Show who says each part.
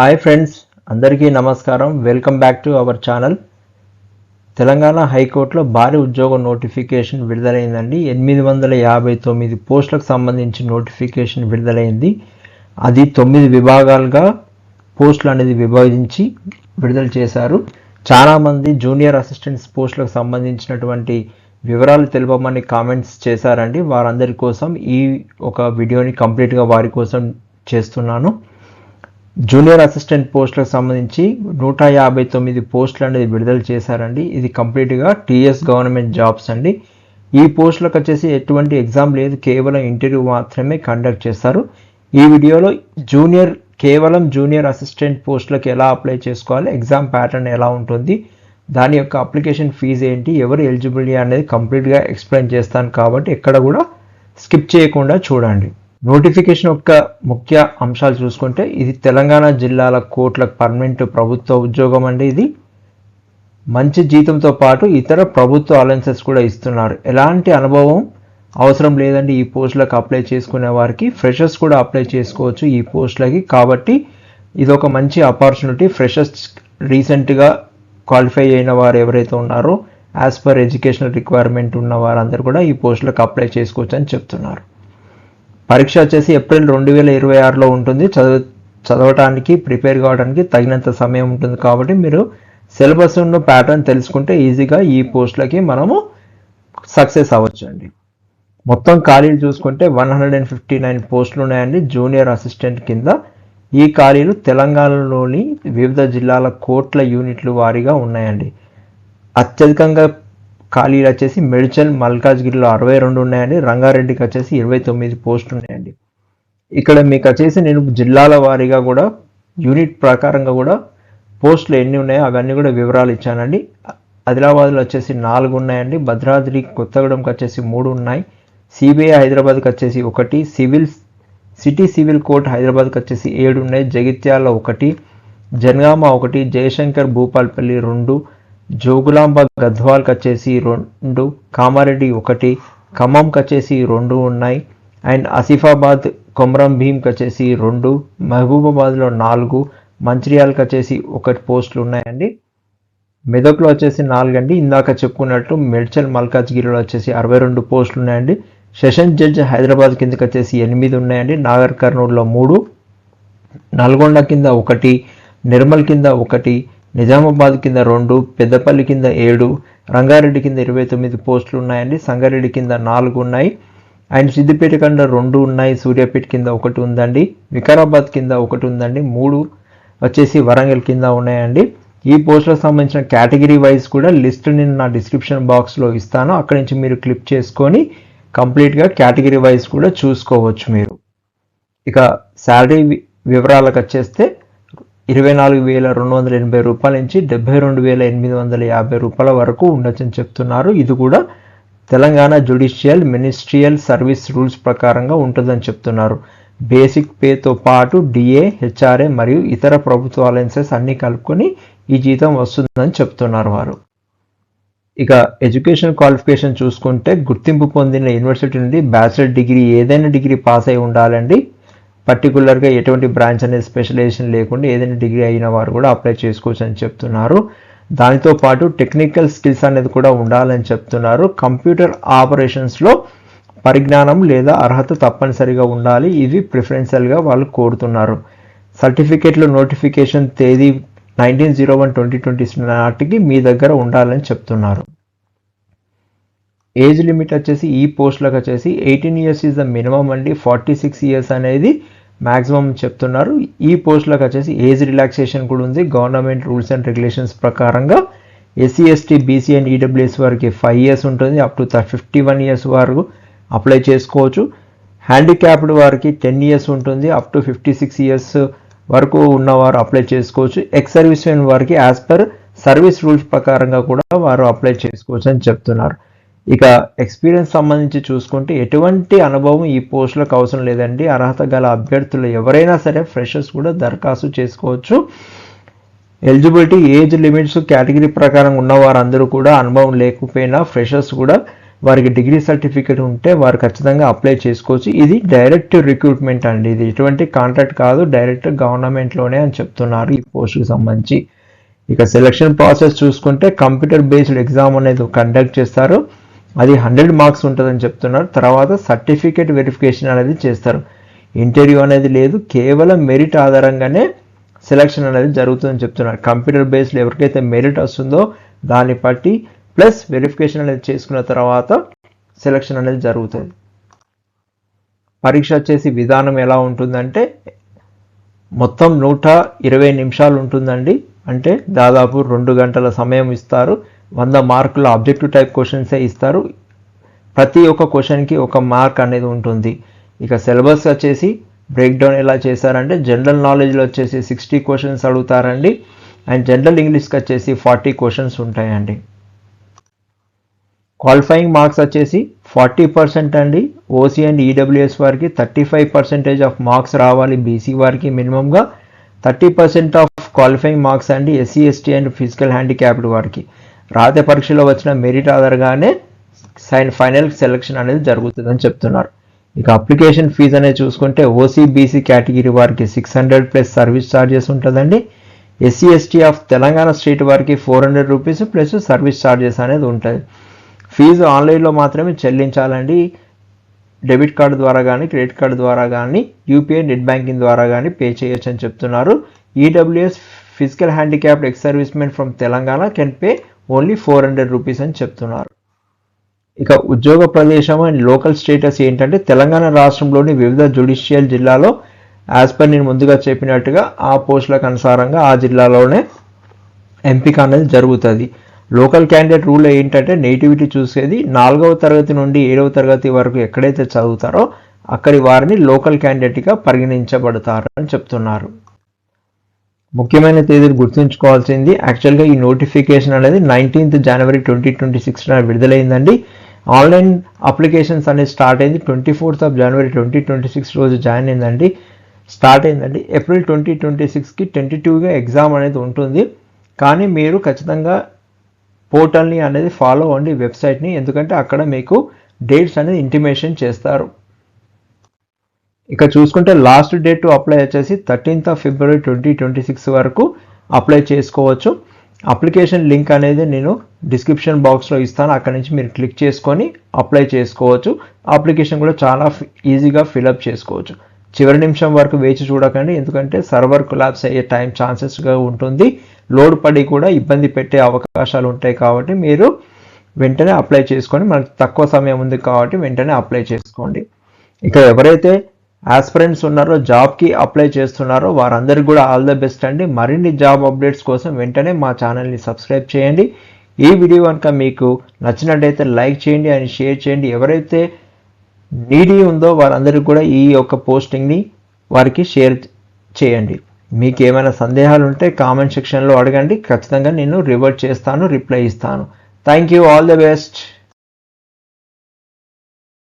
Speaker 1: Hi friends అందరికీ నమస్కారం. Welcome back to our channel Telangana హైకోర్టులో భారీ ఉద్యోగ నోటిఫికేషన్ విడుదలైందండి. ఎనిమిది వందల యాభై తొమ్మిది పోస్టులకు సంబంధించి నోటిఫికేషన్ విడుదలైంది. అది తొమ్మిది విభాగాలుగా పోస్టులు అనేది విభజించి విడుదల చేశారు. చాలామంది జూనియర్ అసిస్టెంట్స్ పోస్టులకు సంబంధించినటువంటి వివరాలు తెలుపమని కామెంట్స్ చేశారండి. వారందరి కోసం ఈ ఒక వీడియోని కంప్లీట్గా వారి కోసం చేస్తున్నాను. జూనియర్ అసిస్టెంట్ పోస్టులకు సంబంధించి నూట యాభై తొమ్మిది పోస్టులు అనేది విడుదల చేశారండి. ఇది కంప్లీట్గా టీఎస్ గవర్నమెంట్ జాబ్స్ అండి. ఈ పోస్టులకు వచ్చేసి ఎటువంటి ఎగ్జామ్ లేదు. కేవలం ఇంటర్వ్యూ మాత్రమే కండక్ట్ చేస్తారు. ఈ వీడియోలో జూనియర్ కేవలం జూనియర్ అసిస్టెంట్ పోస్టులకు ఎలా అప్లై చేసుకోవాలి ఎగ్జామ్ ప్యాటర్న్ ఎలా ఉంటుంది దాని యొక్క అప్లికేషన్ ఫీజు ఏంటి ఎవరు ఎలిజిబిలిటీ అనేది కంప్లీట్గా ఎక్స్ప్లెయిన్ చేస్తాను కాబట్టి ఎక్కడ కూడా స్కిప్ చేయకుండా చూడండి. నోటిఫికేషన్ యొక్క ముఖ్య అంశాలు చూసుకుంటే ఇది తెలంగాణ జిల్లాల కోట్ల పర్మనెంట్ ప్రభుత్వ ఉద్యోగం అండి ఇది. మంచి జీతంతో పాటు ఇతర ప్రభుత్వ అలయన్సెస్ కూడా ఇస్తున్నారు. ఎలాంటి అనుభవం అవసరం లేదండి ఈ పోస్టులకు అప్లై చేసుకునే వారికి. ఫ్రెషర్స్ కూడా అప్లై చేసుకోవచ్చు ఈ పోస్టులకి. కాబట్టి ఇది ఒక మంచి ఆపర్చునిటీ. ఫ్రెషర్స్ రీసెంట్గా క్వాలిఫై అయిన వారు ఎవరైతే ఉన్నారో యాజ్ పర్ ఎడ్యుకేషనల్ రిక్వైర్మెంట్ ఉన్న వారందరూ కూడా ఈ పోస్టులకు అప్లై చేసుకోవచ్చు అని చెప్తున్నారు. పరీక్ష వచ్చేసి ఏప్రిల్ రెండు వేల ఇరవై ఆరులో ఉంటుంది. చదువు చదవటానికి ప్రిపేర్ కావడానికి తగినంత సమయం ఉంటుంది కాబట్టి మీరు సిలబస్ ఉన్న ప్యాటర్న్ తెలుసుకుంటే ఈజీగా ఈ పోస్టులకి మనము సక్సెస్ అవ్వచ్చు అండి మొత్తం ఖాళీలు చూసుకుంటే one hundred and fifty nine పోస్టులు ఉన్నాయండి జూనియర్ అసిస్టెంట్ కింద. ఈ ఖాళీలు తెలంగాణలోని వివిధ జిల్లాల కోట్ల యూనిట్లు వారీగా ఉన్నాయండి. అత్యధికంగా ఖాళీలు వచ్చేసి మెడ్చల్ మల్కాజ్గిరిలో అరవై రెండు ఉన్నాయండి రంగారెడ్డికి వచ్చేసి ఇరవై తొమ్మిది పోస్టులు ఉన్నాయండి. ఇక్కడ మీకు వచ్చేసి నేను జిల్లాల వారీగా కూడా యూనిట్ ప్రకారంగా కూడా పోస్టులు ఎన్ని ఉన్నాయో అవన్నీ కూడా వివరాలు ఇచ్చానండి. ఆదిలాబాద్లో వచ్చేసి నాలుగు ఉన్నాయండి భద్రాద్రి కొత్తగూడెంకి వచ్చేసి మూడు ఉన్నాయి సిబిఐ హైదరాబాద్కి వచ్చేసి ఒకటి సివిల్ సిటీ సివిల్ కోర్ట్ హైదరాబాద్కి వచ్చేసి ఏడు ఉన్నాయి జగిత్యాల ఒకటి జనగామ ఒకటి జయశంకర్ భూపాల్పల్లి రెండు జోగులాంబ గద్వాల్కి వచ్చేసి రెండు కామారెడ్డి ఒకటి ఖమ్మంకి వచ్చేసి రెండు ఉన్నాయి. అండ్ ఆసిఫాబాద్ కొమరం భీంకి వచ్చేసి రెండు మహబూబాబాద్లో నాలుగు మంచిర్యాలకు వచ్చేసి ఒకటి పోస్టులు ఉన్నాయండి. మెదక్లో వచ్చేసి నాలుగు అండి ఇందాక చెప్పుకున్నట్టు మెడ్చల్ మల్కాజ్గిరిలో వచ్చేసి అరవై రెండు పోస్టులు ఉన్నాయండి. సెషన్ జడ్జ్ హైదరాబాద్ కిందకి వచ్చేసి ఎనిమిది ఉన్నాయండి. నాగర్ కర్నూలులో మూడు నల్గొండ కింద ఒకటి నిర్మల్ కింద ఒకటి నిజామాబాద్ కింద రెండు పెద్దపల్లి కింద ఏడు రంగారెడ్డి కింద ఇరవై తొమ్మిది పోస్టులు ఉన్నాయండి. సంగారెడ్డి కింద నాలుగు ఉన్నాయి. అండ్ సిద్దిపేట కింద రెండు ఉన్నాయి. సూర్యాపేట కింద ఒకటి ఉందండి. వికారాబాద్ కింద ఒకటి ఉందండి. మూడు వచ్చేసి వరంగల్ కింద ఉన్నాయండి. ఈ పోస్టులకు సంబంధించిన కేటగిరీ వైజ్ కూడా లిస్ట్ నేను నా డిస్క్రిప్షన్ బాక్స్లో ఇస్తాను. అక్కడి నుంచి మీరు క్లిక్ చేసుకొని కంప్లీట్గా కేటగిరీ వైజ్ కూడా చూసుకోవచ్చు మీరు. ఇక శాలరీ వివరాలకు వచ్చేస్తే ఇరవై నాలుగు వేల రెండు వందల ఎనభై రూపాయల నుంచి డెబ్బై రెండు వేల ఎనిమిది వందల యాభై రూపాయల వరకు ఉండొచ్చని చెప్తున్నారు. ఇది కూడా Telangana judicial ministerial service rules ప్రకారంగా ఉంటుందని చెప్తున్నారు. బేసిక్ పేతో పాటు డిఏ హెచ్ఆర్ఏ మరియు ఇతర ప్రభుత్వ అలయన్సెస్ అన్నీ కలుపుకొని ఈ జీతం వస్తుందని చెప్తున్నారు వారు. ఇక ఎడ్యుకేషన్ క్వాలిఫికేషన్ చూసుకుంటే గుర్తింపు పొందిన యూనివర్సిటీ నుండి బ్యాచిలర్ డిగ్రీ ఏదైనా డిగ్రీ పాస్ అయి ఉండాలండి. పర్టికులర్గా ఎటువంటి బ్రాంచ్ అనేది స్పెషలైజేషన్ లేకుండా ఏదైనా డిగ్రీ అయిన వారు కూడా అప్లై చేసుకోవచ్చు అని చెప్తున్నారు. దానితో పాటు టెక్నికల్ స్కిల్స్ అనేది కూడా ఉండాలని చెప్తున్నారు. కంప్యూటర్ ఆపరేషన్స్లో పరిజ్ఞానం లేదా అర్హత తప్పనిసరిగా ఉండాలి. ఇవి ప్రిఫరెన్షియల్గా వాళ్ళు కోరుతున్నారు. సర్టిఫికేట్లు నోటిఫికేషన్ తేదీ nineteen zero one twenty twenty నాటికి మీ దగ్గర ఉండాలని చెప్తున్నారు. ఏజ్ లిమిట్ వచ్చేసి ఈ పోస్ట్లకు వచ్చేసి eighteen years is the minimum అండి. ఫార్టీ సిక్స్ ఇయర్స్ అనేది మ్యాక్సిమం చెప్తున్నారు. ఈ పోస్టులకు వచ్చేసి ఏజ్ రిలాక్సేషన్ కూడా ఉంది. గవర్నమెంట్ రూల్స్ అండ్ రెగ్యులేషన్స్ ప్రకారంగా SC ST BC and EWS వారికి ఫైవ్ ఇయర్స్ ఉంటుంది. Up to fifty one years వరకు అప్లై చేసుకోవచ్చు. హ్యాండిక్యాప్డ్ వారికి టెన్ ఇయర్స్ ఉంటుంది. Up to fifty six years వరకు ఉన్నవారు అప్లై చేసుకోవచ్చు. ఎక్స్ సర్వీస్ మెన్ వారికి యాజ్ పర్ సర్వీస్ రూల్స్ ప్రకారంగా కూడా వారు అప్లై చేసుకోవచ్చు అని చెప్తున్నారు. ఇక ఎక్స్పీరియన్స్ సంబంధించి చూసుకుంటే ఎటువంటి అనుభవం ఈ పోస్టులకు అవసరం లేదండి. అర్హత గల అభ్యర్థులు ఎవరైనా సరే ఫ్రెషర్స్ కూడా దరఖాస్తు చేసుకోవచ్చు. ఎలిజిబిలిటీ ఏజ్ లిమిట్స్ కేటగిరీ ప్రకారం ఉన్న వారందరూ కూడా అనుభవం లేకపోయినా ఫ్రెషర్స్ కూడా వారికి డిగ్రీ సర్టిఫికేట్ ఉంటే వారు ఖచ్చితంగా అప్లై చేసుకోవచ్చు. ఇది డైరెక్ట్ రిక్రూట్మెంట్ అండి. ఇది ఎటువంటి కాంట్రాక్ట్ కాదు డైరెక్ట్ గవర్నమెంట్లోనే అని చెప్తున్నారు ఈ పోస్టుకి సంబంధించి. ఇక సెలక్షన్ ప్రాసెస్ చూసుకుంటే కంప్యూటర్ బేస్డ్ ఎగ్జామ్ అనేది కండక్ట్ చేస్తారు. అది హండ్రెడ్ మార్క్స్ ఉంటుందని చెప్తున్నారు. తర్వాత సర్టిఫికేట్ వెరిఫికేషన్ అనేది చేస్తారు. ఇంటర్వ్యూ అనేది లేదు. కేవలం మెరిట్ ఆధారంగానే సెలక్షన్ అనేది జరుగుతుందని చెప్తున్నారు. కంప్యూటర్ బేస్డ్ ఎవరికైతే మెరిట్ వస్తుందో దాన్ని బట్టి ప్లస్ వెరిఫికేషన్ అనేది చేసుకున్న తర్వాత సెలక్షన్ అనేది జరుగుతుంది. పరీక్ష వచ్చేసి విధానం ఎలా ఉంటుందంటే మొత్తం నూట ఇరవై నిమిషాలు ఉంటుందండి. అంటే దాదాపు రెండు గంటల సమయం ఇస్తారు. వంద మార్కుల ఆబ్జెక్టివ్ టైప్ క్వశ్చన్సే ఇస్తారు. ప్రతి ఒక్క క్వశ్చన్కి ఒక మార్క్ అనేది ఉంటుంది. ఇక సిలబస్ వచ్చేసి బ్రేక్ డౌన్ ఎలా చేశారంటే జనరల్ నాలెడ్జ్లో వచ్చేసి సిక్స్టీ క్వశ్చన్స్ అడుగుతారండి. అండ్ జనరల్ ఇంగ్లీష్కి వచ్చేసి ఫార్టీ క్వశ్చన్స్ ఉంటాయండి. క్వాలిఫైయింగ్ మార్క్స్ వచ్చేసి ఫార్టీ పర్సెంట్ అండి. ఓసీ అండ్ ఈడబ్ల్యూఎస్ వారికి thirty five percentage of marks రావాలి. బీసీ వారికి మినిమంగా thirty percent of qualifying marks అండి. SC ST and physical handicapped వారికి. రాత పరీక్షలో వచ్చిన మెరిట్ ఆధారంగానే సైన్ ఫైనల్ సెలక్షన్ అనేది జరుగుతుందని చెప్తున్నారు. ఇక అప్లికేషన్ ఫీజు అనేది చూసుకుంటే ఓసీబీసీ కేటగిరీ వారికి six hundred plus service charges ఉంటుందండి. SC ST of Telangana state వారికి four hundred rupees plus service charges అనేది ఉంటుంది. ఫీజు ఆన్లైన్లో మాత్రమే చెల్లించాలండి. డెబిట్ కార్డు ద్వారా కానీ క్రెడిట్ కార్డు ద్వారా కానీ యూపీఐ నెట్ బ్యాంకింగ్ ద్వారా కానీ పే చేయొచ్చు అని చెప్తున్నారు EWS physical handicapped ex servicemen from Telangana can pay only four hundred rupees అని చెప్తున్నారు. ఇక ఉద్యోగ ప్రదేశం అండ్ లోకల్ స్టేటస్ ఏంటంటే తెలంగాణ రాష్ట్రంలోని వివిధ జ్యుడిషియల్ జిల్లాలో యాజ్ పర్ నేను ముందుగా చెప్పినట్టుగా ఆ పోస్టులకు అనుసారంగా ఆ జిల్లాలోనే ఎంపిక అనేది జరుగుతుంది. లోకల్ క్యాండిడేట్ రూల్ ఏంటంటే నేటివిటీ చూసేది నాలుగవ తరగతి నుండి ఏడవ తరగతి వరకు ఎక్కడైతే చదువుతారో అక్కడి వారిని లోకల్ క్యాండిడేట్గా పరిగణించబడతారు అని చెప్తున్నారు. ముఖ్యమైన తేదీలు గుర్తుంచుకోవాల్సింది యాక్చువల్గా ఈ నోటిఫికేషన్ అనేది nineteenth January twenty twenty six విడుదలైందండి. Online applications అనేది స్టార్ట్ అయింది. Twenty fourth of January twenty twenty six రోజు జాయిన్ అయిందండి. స్టార్ట్ అయిందండి. ఏప్రిల్ ట్వంటీ ట్వంటీ సిక్స్కి ట్వంటీ టూగా ఎగ్జామ్ అనేది ఉంటుంది. కానీ మీరు ఖచ్చితంగా పోర్టల్ని అనేది ఫాలో అవ్వండి వెబ్సైట్ని ఎందుకంటే అక్కడ మీకు డేట్స్ అనేది ఇంటిమేషన్ చేస్తారు. ఇక చూసుకుంటే లాస్ట్ డేట్ టు అప్లై వచ్చేసి thirteenth of February twenty twenty six వరకు అప్లై చేసుకోవచ్చు. అప్లికేషన్ లింక్ అనేది నేను డిస్క్రిప్షన్ బాక్స్లో ఇస్తాను. అక్కడ నుంచి మీరు క్లిక్ చేసుకొని అప్లై చేసుకోవచ్చు. అప్లికేషన్ కూడా చాలా ఈజీగా ఫిలప్ చేసుకోవచ్చు. చివరి నిమిషం వరకు వేచి చూడకండి. ఎందుకంటే సర్వర్ కొలాప్స్ అయ్యే టైం ఛాన్సెస్గా ఉంటుంది. లోడ్ పడి కూడా ఇబ్బంది పెట్టే అవకాశాలు ఉంటాయి కాబట్టి మీరు వెంటనే అప్లై చేసుకొని మనకు తక్కువ సమయం ఉంది కాబట్టి వెంటనే అప్లై చేసుకోండి. ఇక ఎవరైతే ఆస్పిరెంట్స్ ఉన్నారో జాబ్కి అప్లై చేస్తున్నారో వారందరికీ కూడా ఆల్ ద బెస్ట్ అండి. మరిన్ని జాబ్ అప్డేట్స్ కోసం వెంటనే మా ఛానల్ని సబ్స్క్రైబ్ చేయండి. ఈ వీడియో కనుక మీకు నచ్చినట్టయితే లైక్ చేయండి అని షేర్ చేయండి. ఎవరైతే నీడీ ఉందో వారందరికీ కూడా ఈ యొక్క పోస్టింగ్ని వారికి షేర్ చేయండి. మీకు ఏమైనా సందేహాలు ఉంటే కామెంట్ సెక్షన్లో అడగండి. ఖచ్చితంగా నేను రివర్ట్ చేస్తాను రిప్లై ఇస్తాను. Thank you all the best